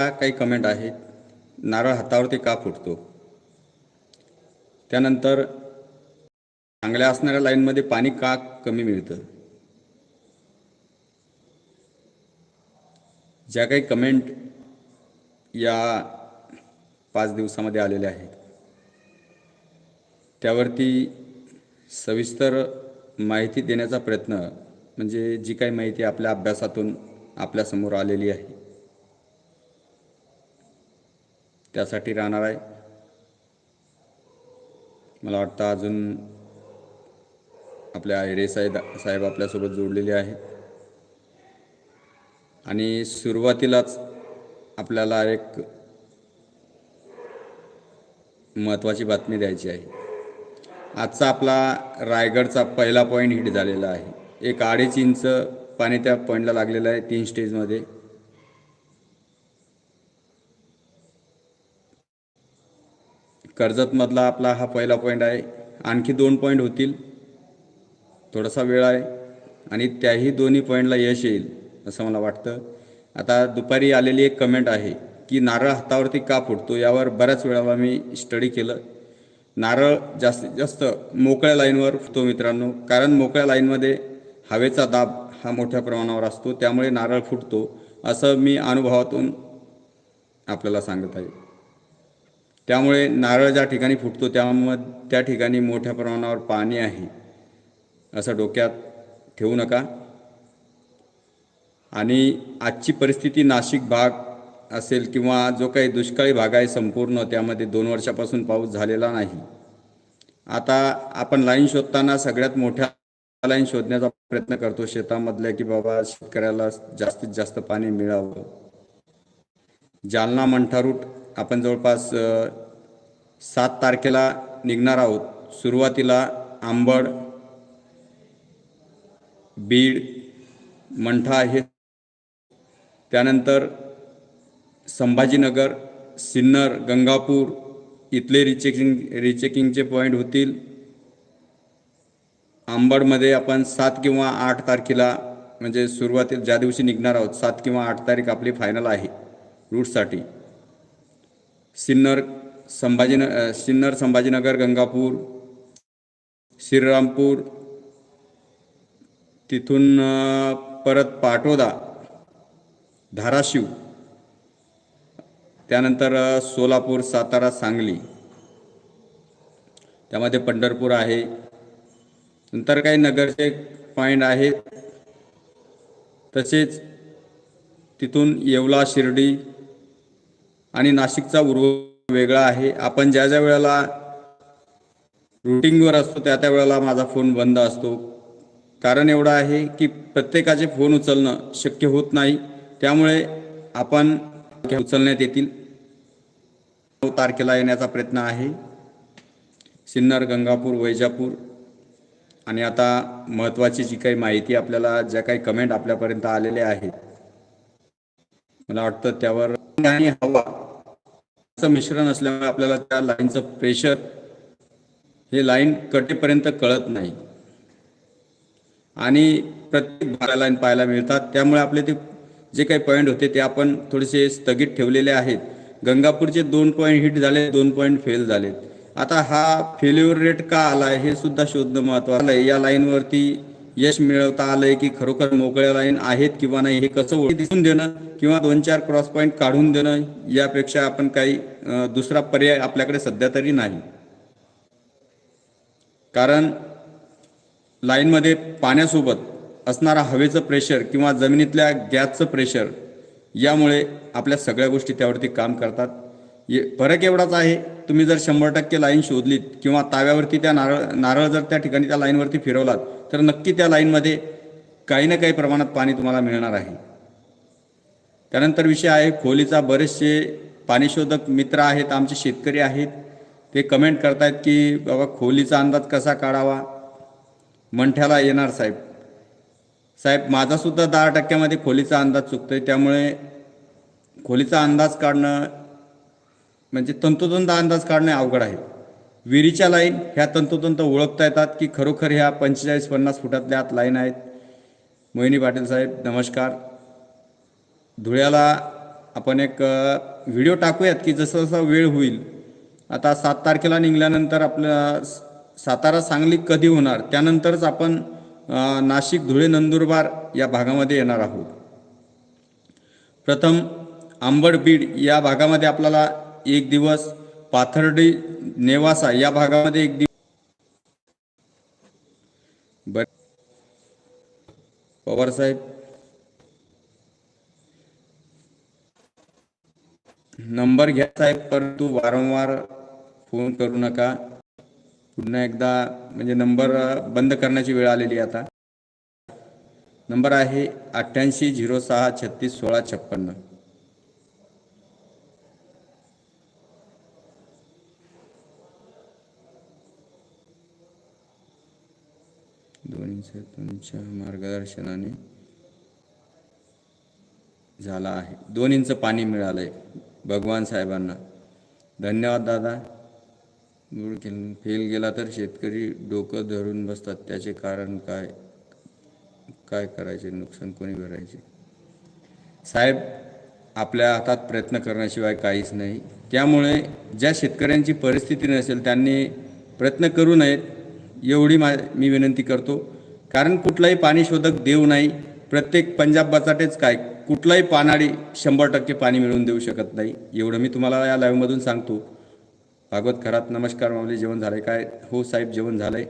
काही कमेंट आहेत नारळ हातावरती का फुटतो? त्यानंतर चांगल्या असणाऱ्या लाईनमध्ये पाणी का कमी मिळतं? ज्या काही कमेंट या पाच दिवसामध्ये आलेल्या आहेत त्यावरती सविस्तर माहिती देण्याचा प्रयत्न म्हणजे जी काही माहिती आपल्या अभ्यासातून आपल्यासमोर आलेली आहे त्यासाठी राहणार आहे. मला वाटतं अजून आपल्या हिरे साहेब साहेब आपल्यासोबत जोडलेले आहेत आणि सुरुवातीलाच आपल्याला एक महत्त्वाची बातमी द्यायची आहे. आजचा आपला रायगडचा पहिला पॉईंट हिट झालेला आहे. एक अडीच इंच पाणी त्या पॉईंटला लागलेलं आहे तीन स्टेजमध्ये कर्जतमधला आपला हा पहिला पॉईंट आहे. आणखी दोन पॉईंट होतील. थोडासा वेळ आहे. आणि त्याही दोन्ही पॉईंटला यश येईल असं मला वाटतं. आता दुपारी आलेली एक कमेंट आहे की नारळ हातावरती का फुटतो? यावर बऱ्याच वेळाला मी स्टडी केलं. नारळ जास्तीत जास्त मोकळ्या लाईनवर फुटतो मित्रांनो. कारण मोकळ्या लाईनमध्ये हवेचा दाब हा मोठ्या प्रमाणावर असतो. त्यामुळे नारळ फुटतो असं मी अनुभवातून आपल्याला सांगत आहे. त्यामुळे नारळ ज्या ठिकाणी फुटतो त्यामध्ये त्या ठिकाणी मोठ्या प्रमाणावर पाणी आहे असं डोक्यात ठेवू नका. आणि आजची परिस्थिती नाशिक भाग असेल किंवा जो काही दुष्काळी भाग आहे संपूर्ण त्यामध्ये दोन वर्षापासून पाऊस झालेला नाही. आता आपण लाईन शोधताना सगळ्यात मोठ्या लाईन शोधण्याचा प्रयत्न करतो शेतामधल्या की बाबा शेतकऱ्याला जास्तीत जास्त पाणी मिळावं. जालना मंठा रूट आपण जवळपास सात तारखेला निघणार आहोत. सुरुवातीला आंबड बीड मंठा हे त्यानंतर संभाजीनगर सिन्नर गंगापूर इथले रिचेकिंग रिचेकिंगचे पॉईंट होतील. आंबडमध्ये आपण सात किंवा आठ तारखेला म्हणजे सुरुवातीला ज्या दिवशी निघणार आहोत सात किंवा आठ तारीख आपली फायनल आहे रूटसाठी सिन्नर संभाजीन सिन्नर संभाजीनगर गंगापूर श्रीरामपूर तिथून परत पाटोदा धाराशिव त्यानंतर सोलापूर सातारा सांगली. त्यामध्ये पंढरपूर आहे. नंतर काही नगरचे पॉईंट आहेत. तसेच तिथून येवला शिर्डी आणि नाशिकचा उर्व वेगळा आहे. आपण ज्या ज्या वेळेला रुटिंगवर असतो त्या त्या वेळेला माझा फोन बंद असतो. कारण एवढं आहे की प्रत्येकाचे फोन उचलणं शक्य होत नाही. त्यामुळे आपण उचलण्यात येतील. नऊ तारखेला येण्याचा प्रयत्न आहे. सिन्नर गंगापूर वैजापूर. आणि आता महत्त्वाची जी काही माहिती आपल्याला ज्या काही कमेंट आपल्यापर्यंत आलेल्या आहेत. मला वाटतं त्यावर आणि हवा असं मिश्रण असल्यामुळे आपल्याला त्या लाईनचं प्रेशर हे लाईन कटेपर्यंत कळत नाही. आणि प्रत्येक भागाला लाईन पाहायला मिळतात. त्यामुळे आपले ते जे काही पॉईंट होते ते आपण थोडेसे स्थगित ठेवलेले आहेत. गंगापूरचे दोन पॉईंट हिट झाले दोन पॉईंट फेल झालेत. आता हा फेल्युअर रेट का आलाय हे सुद्धा शोधणं महत्वाचं आहे. या लाईनवरती यश मिळवता आलंय की खरोखर मोकळ्या लाईन आहेत किंवा नाही हे कसं ओळख दिसून देणं किंवा दोन चार क्रॉस पॉईंट काढून देणं यापेक्षा आपण काही दुसरा पर्याय आपल्याकडे सध्या तरी नाही. कारण लाईनमध्ये पाण्यासोबत असणारा हवेचं प्रेशर किंवा जमिनीतल्या गॅसचं प्रेशर यामुळे आपल्या सगळ्या गोष्टी त्यावरती काम करतात. ये फरक एवढाच आहे तुम्ही जर शंभर टक्के लाईन शोधलीत किंवा ताव्यावरती त्या नारळ नारळ जर त्या ठिकाणी त्या लाईनवरती फिरवलात तर नक्की त्या लाईनमध्ये काही ना काही प्रमाणात पाणी तुम्हाला मिळणार आहे. त्यानंतर विषय आहे खोलीचा बरेचसे पाणीशोधक मित्र आहेत आमचे शेतकरी आहेत. ते कमेंट करतायत की बाबा खोलीचा अंदाज कसा काढावा? मंठ्याला येणार साहेब. साहेब माझासुद्धा दहा टक्क्यामध्ये खोलीचा अंदाज चुकतो आहे त्यामुळे खोलीचा अंदाज काढणं म्हणजे तंतोतंत अंदाज काढणे अवघड आहे. विहिरीच्या लाईन ह्या तंतोतंत ओळखता येतात की खरोखर ह्या पंचेचाळीस पन्नास फुटातल्या आत लाईन आहेत. मोहिनी पाटील साहेब नमस्कार. धुळ्याला आपण एक व्हिडिओ टाकूयात की जसं जसं वेळ होईल. आता सात तारखेला निघाल्यानंतर आपलं सातारा सांगली कधी होणार? त्यानंतरच आपण नाशिक धुळे नंदुरबार या भागामध्ये येणार आहोत. प्रथम आंबड बीड या भागामध्ये आपल्याला एक दिवस पाथर्डी नेवासा या भागामध्ये एक दिवस पवार साहेब. नंबर घ्या साहेब परंतु वारंवार फोन करू नका. पुन्हा एकदा म्हणजे नंबर बंद करण्याची वेळ आलेली आता. नंबर आहे अठ्ठ्याऐंशी झिरो सहा छत्तीस सोळा छप्पन्न. सर तुमच्या मार्गदर्शनाने झाला आहे. दोन इंच पाणी मिळालंय. भगवान साहेबांना. धन्यवाद दादा. केल फेल गेला तर शेतकरी डोकं धरून बसतात. त्याचे कारण काय? काय करायचे? नुकसान कोणी भरायचे साहेब आपल्या हातात प्रयत्न करण्याशिवाय काहीच नाही. त्यामुळे ज्या शेतकऱ्यांची परिस्थिती नसेल त्यांनी प्रयत्न करू नयेत एवढी मा मी विनंती करतो. कारण कुठलाही पाणी शोधक देव नाही प्रत्येक पंजाब बचाटेच काय? कुठलाही पानाडी शंभर टक्के पाणी मिळवून देऊ शकत नाही. एवढं मी तुम्हाला या लाईव्हमधून सांगतो. भागवत खरात नमस्कार माऊली जेवण झालंय काय? हो साहेब जेवण झालंय.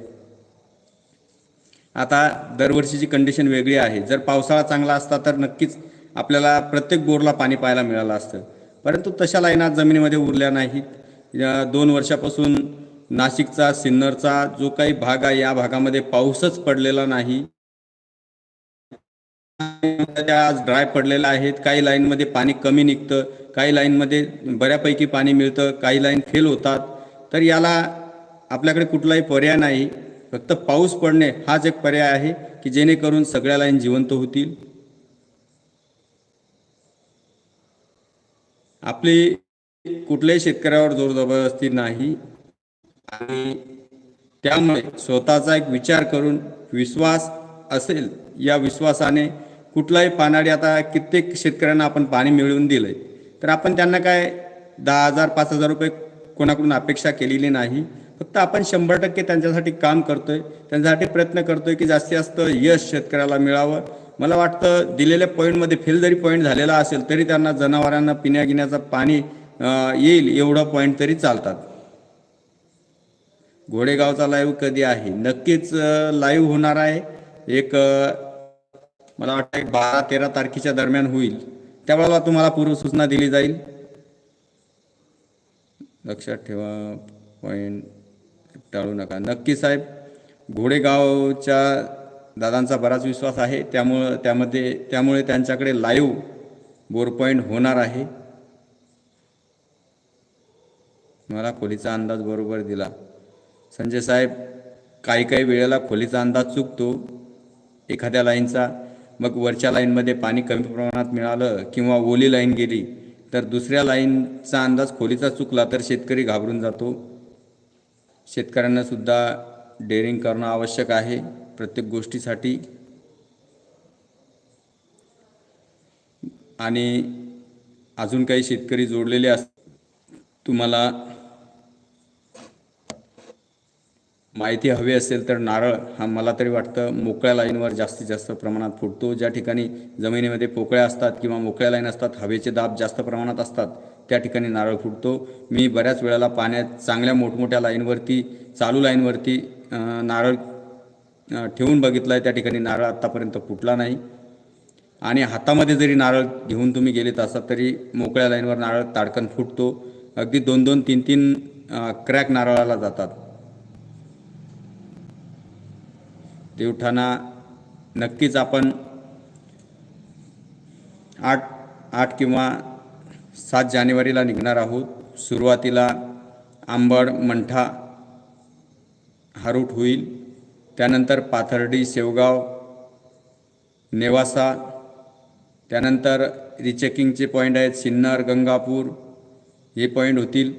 आता दरवर्षीची कंडिशन वेगळी आहे. जर पावसाळा चांगला असता तर नक्कीच आपल्याला प्रत्येक बोरला पाणी पाहायला मिळालं असतं. परंतु तशा लाईना जमिनीमध्ये उरल्या नाहीत. या दोन वर्षापासून नाशिकचा सिन्नरचा जो काही भाग आहे या भागामध्ये पाऊसच पडलेला नाही. त्या आज ड्राय पडलेला आहेत. काही लाईनमध्ये पाणी कमी निघतं. काही लाईनमध्ये बऱ्यापैकी पाणी मिळतं. काही लाईन फेल होतात. तर याला आपल्याकडे कुठलाही पर्याय नाही. फक्त पाऊस पडणे हाच एक पर्याय आहे की जेणेकरून सगळ्या लाईन जिवंत होतील. आपली कुठल्याही शेतकऱ्यावर जोर जबरदस्ती नाही. आणि त्यामुळे स्वतःचा एक विचार करून विश्वास असेल या विश्वासाने कुठलाही पानाडी आता कित्येक शेतकऱ्यांना आपण पाणी मिळवून दिलंय. तर आपण त्यांना काय दहा हजार पाच हजार रुपये कोणाकडून अपेक्षा केलेली नाही. फक्त आपण शंभर टक्के त्यांच्यासाठी काम करतोय त्यांच्यासाठी प्रयत्न करतोय की जास्तीत जास्त यश शेतकऱ्याला मिळावं. मला वाटतं दिलेल्या पॉईंटमध्ये फेल जरी पॉईंट झालेला असेल तरी त्यांना जनावरांना पिण्यागिण्याचं पाणी येईल एवढं पॉईंट तरी चालतात. घोडेगावचा लाईव्ह कधी आहे? नक्कीच लाईव्ह होणार आहे. एक मला वाटतं एक बारा तेरा तारखेच्या दरम्यान होईल. त्यावेळेला तुम्हाला पूर्वसूचना दिली जाईल. लक्षात ठेवा पॉईंट टाळू नका. नक्की साहेब घोडेगावच्या दादांचा बराच विश्वास आहे. त्यामुळं त्यामध्ये त्यामुळे त्यांच्याकडे लाईव्ह बोर पॉईंट होणार आहे. मला खोलीचा अंदाज बरोबर दिला. संजय साहेब काही काही वेळेला खोलीचा अंदाज चुकतो. एखाद्या लाईनचा मग वरच्या लाईनमध्ये पाणी कमी प्रमाणात मिळालं किंवा ओली लाईन गेली तर दुसऱ्या लाईनचा अंदाज खोलीचा चुकला तर शेतकरी घाबरून जातो. शेतकऱ्यांना सुद्धा डेअरिंग करणं आवश्यक आहे प्रत्येक गोष्टीसाठी. आणि अजून काही शेतकरी जोडलेले अस तुम्हाला माहिती हवी असेल तर नारळ हा मला तरी वाटतं मोकळ्या लाईनवर जास्तीत जास्त प्रमाणात फुटतो. ज्या ठिकाणी जमिनीमध्ये पोकळ्या असतात किंवा मोकळ्या लाईन असतात हवेचे दाब जास्त प्रमाणात असतात त्या ठिकाणी नारळ फुटतो. मी बऱ्याच वेळेला पाण्यात चांगल्या मोठमोठ्या लाईनवरती चालू लाईनवरती नारळ ठेवून बघितला आहे त्या ठिकाणी नारळ आत्तापर्यंत फुटला नाही. आणि हातामध्ये जरी नारळ घेऊन तुम्ही गेलेत असाल तरी मोकळ्या लाईनवर नारळ ताडकन फुटतो. अगदी दोन दोन तीन तीन क्रॅक नारळाला जातात. देवठाणा नक्कीच आपण आठ आठ किंवा सात जानेवारीला निघणार आहोत. सुरुवातीला आंबड मंठा हा रूट होईल. त्यानंतर पाथर्डी शेवगाव नेवासा त्यानंतर रिचेकिंगचे पॉईंट आहेत सिन्नर गंगापूर हे पॉईंट होतील.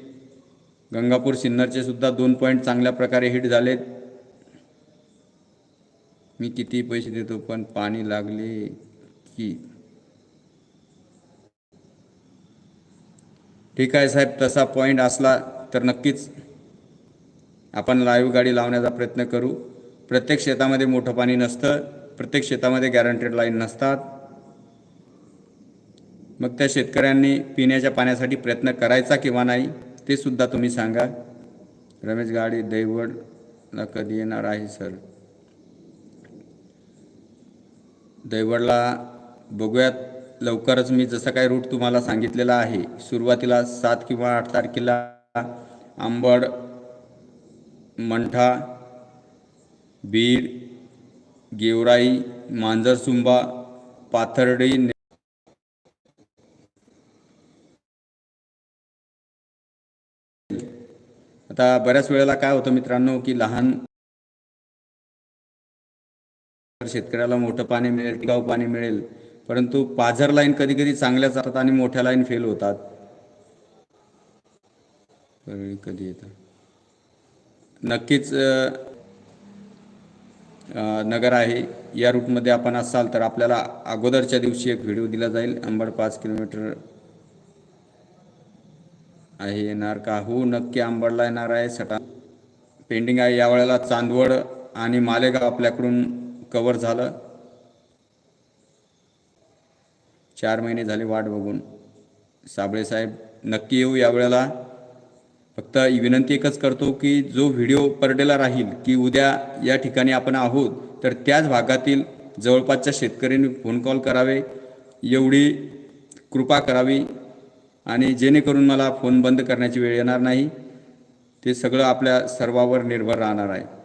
गंगापूर सिन्नरचे सुद्धा दोन पॉईंट चांगल्या प्रकारे हिट झालेत. मी किती पैसे देतो पण पाणी लागले की? ठीक आहे साहेब तसा पॉईंट असला तर नक्कीच आपण लाईव्ह गाडी लावण्याचा प्रयत्न करू. प्रत्येक शेतामध्ये मोठं पाणी नसतं प्रत्येक शेतामध्ये गॅरंटेड लाईन नसतात. मग त्या शेतकऱ्यांनी पिण्याच्या पाण्यासाठी प्रयत्न करायचा किंवा नाही ते सुद्धा तुम्ही सांगा. रमेश गाडी दैवडला कधी येणार आहे सर? दैवडला बघूयात. लवकरच मी जसं काय रूट तुम्हाला सांगितलेला आहे सुरुवातीला सात किंवा आठ तारखेला आंबड मंठा बीड गेवराई मांजरसुंबा पाथर्डी ने- आता बऱ्याच वेळेला काय होतं मित्रांनो की लहान शेतकऱ्याला मोठं पाणी मिळेल टिकाऊ पाणी मिळेल. परंतु पाझर लाईन कधी कधी चांगल्या जातात आणि मोठ्या लाईन फेल होतात. कधी येतात नक्कीच नगर आहे. या रूटमध्ये आपण असाल तर आपल्याला अगोदरच्या दिवशी एक व्हिडिओ दिला जाईल. अंबड पाच किलोमीटर आहे येणार का? हो नक्की आंबडला येणार आहे. सटा पेंडिंग आहे. यावेळेला चांदवड आणि मालेगाव आपल्याकडून कवर झालं. चार महिने झाले वाट बघून. साबळेसाहेब नक्की येऊ यावेळेला फक्त विनंती एकच करतो की जो व्हिडिओ परडेला राहील की उद्या या ठिकाणी आपण आहोत तर त्याच भागातील जवळपासच्या शेतकऱ्यांनी फोन कॉल करावे. एवढी कृपा करावी आणि जेणेकरून मला फोन बंद करण्याची वेळ येणार नाही. ते सगळं आपल्या सर्वावर निर्भर राहणार आहे.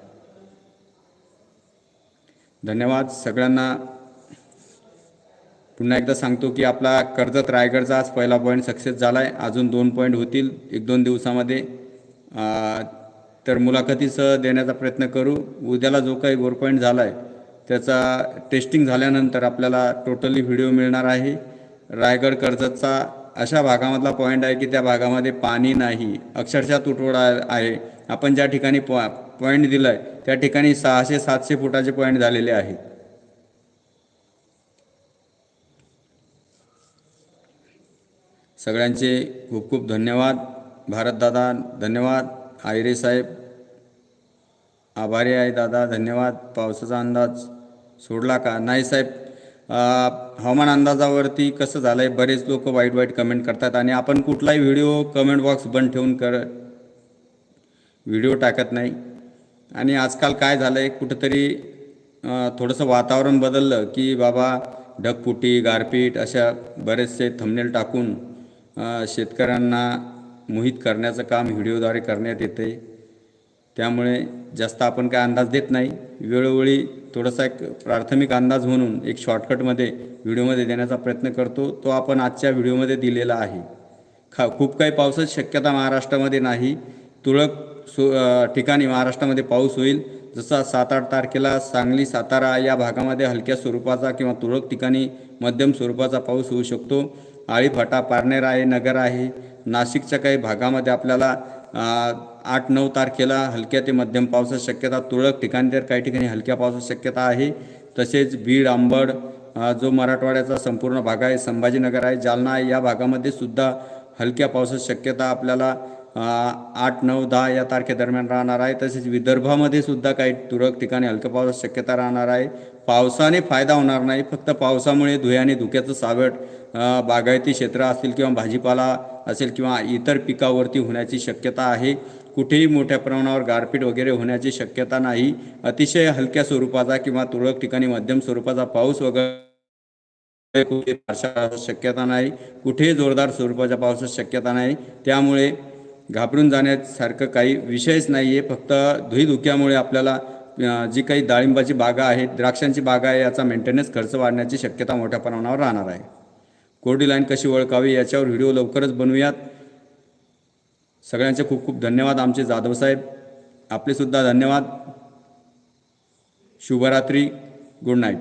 धन्यवाद सगळ्यांना. पुन्हा एकदा सांगतो की आपला कर्जत रायगडचा आज पहिला पॉईंट सक्सेस झाला आहे अजून दोन पॉईंट होतील एक दोन दिवसामध्ये. तर मुलाखतीसह देण्याचा प्रयत्न करू. उद्याला जो काही गोर पॉईंट झाला आहे त्याचा टेस्टिंग झाल्यानंतर आपल्याला टोटली व्हिडिओ मिळणार आहे. रायगड कर्जतचा अशा भागामधला पॉईंट आहे की त्या भागामध्ये पाणी नाही. अक्षरशः तुटवडा आहे. आपण ज्या ठिकाणी पॉ पॉईंट दिला आहे त्या ठिकाणी सहाशे सातशे फुटाचे पॉईंट झालेले आहेत सगळ्यांचे खूप खूप धन्यवाद. भारतदादा धन्यवाद. आयरे साहेब आभारी आहे दादा धन्यवाद. पावसाचा अंदाज सोडला का? नाही साहेब हवामान अंदाजावरती कसं झालं आहे बरेच लोक वाईट वाईट कमेंट करतात आणि आपण कुठलाही व्हिडिओ कमेंट बॉक्स बंद ठेवून कर व्हिडिओ टाकत नाही. आणि आजकाल काय झालं आहे कुठंतरी थोडंसं वातावरण बदललं की बाबा ढगफुटी गारपीट अशा बरेचसे थंबनेल टाकून शेतकऱ्यांना मोहित करण्याचं काम व्हिडिओद्वारे करण्यात येते त्यामुळे जास्त आपण काय अंदाज देत नाही. वेळोवेळी थोडासा एक प्राथमिक अंदाज म्हणून एक शॉर्टकटमध्ये व्हिडिओमध्ये देण्याचा प्रयत्न करतो. तो आपण आजच्या व्हिडिओमध्ये दिलेला आहे. खा खूप काही पावसाची शक्यता महाराष्ट्रामध्ये नाही. तुरळक सु ठिकाणी महाराष्ट्रामध्ये पाऊस होईल. जसा सात आठ तारखेला सांगली सातारा या भागामध्ये हलक्या स्वरूपाचा किंवा तुरळक ठिकाणी मध्यम स्वरूपाचा पाऊस होऊ शकतो. आळीफाटा पारनेर आहे नगर आहे. नाशिकच्या काही भागामध्ये आपल्याला आठ नऊ तारखेला हलक्या ते मध्यम पावसाची शक्यता तुरळक ठिकाणी तर काही ठिकाणी हलक्या पावसाची शक्यता आहे. तसेच बीड आंबड जो मराठवाड्याचा संपूर्ण भाग आहे संभाजीनगर आहे जालना आहे या भागामध्ये सुद्धा हलक्या पावसाची शक्यता आपल्याला आठ नऊ दहा या तारखेदरम्यान राहणार आहे. तसेच विदर्भामध्ये सुद्धा काही तुरळक ठिकाणी हलक्या पावसाची शक्यता राहणार आहे. पावसाने फायदा होणार नाही. फक्त पावसामुळे धुयाने धुक्याचं सावट बागायती क्षेत्र असतील किंवा भाजीपाला असेल किंवा इतर पिकावरती होण्याची शक्यता आहे. कुठेही मोठ्या प्रमाणावर गारपीट वगैरे होण्याची शक्यता नाही. अतिशय हलक्या स्वरूपाचा किंवा तुरळक ठिकाणी मध्यम स्वरूपाचा पाऊस वगैरे कुठे फारशा शक्यता नाही. कुठेही जोरदार स्वरूपाच्या पावसाची शक्यता नाही. त्यामुळे घाबरून जाण्यासारखं काही विषयच नाही आहे फक्त धुईधुक्यामुळे आपल्याला जी काही डाळिंबाची बागा आहेत द्राक्षांची बागा आहे याचा मेंटेनन्स खर्च वाढण्याची शक्यता मोठ्या प्रमाणावर राहणार आहे. कोरडी लाईन कशी ओळखावी याच्यावर व्हिडिओ लवकरच बनवूयात. सगळ्यांचे खूप खूप धन्यवाद. आमचे जाधव साहेब धन्यवाद. शुभरात्री. Good night.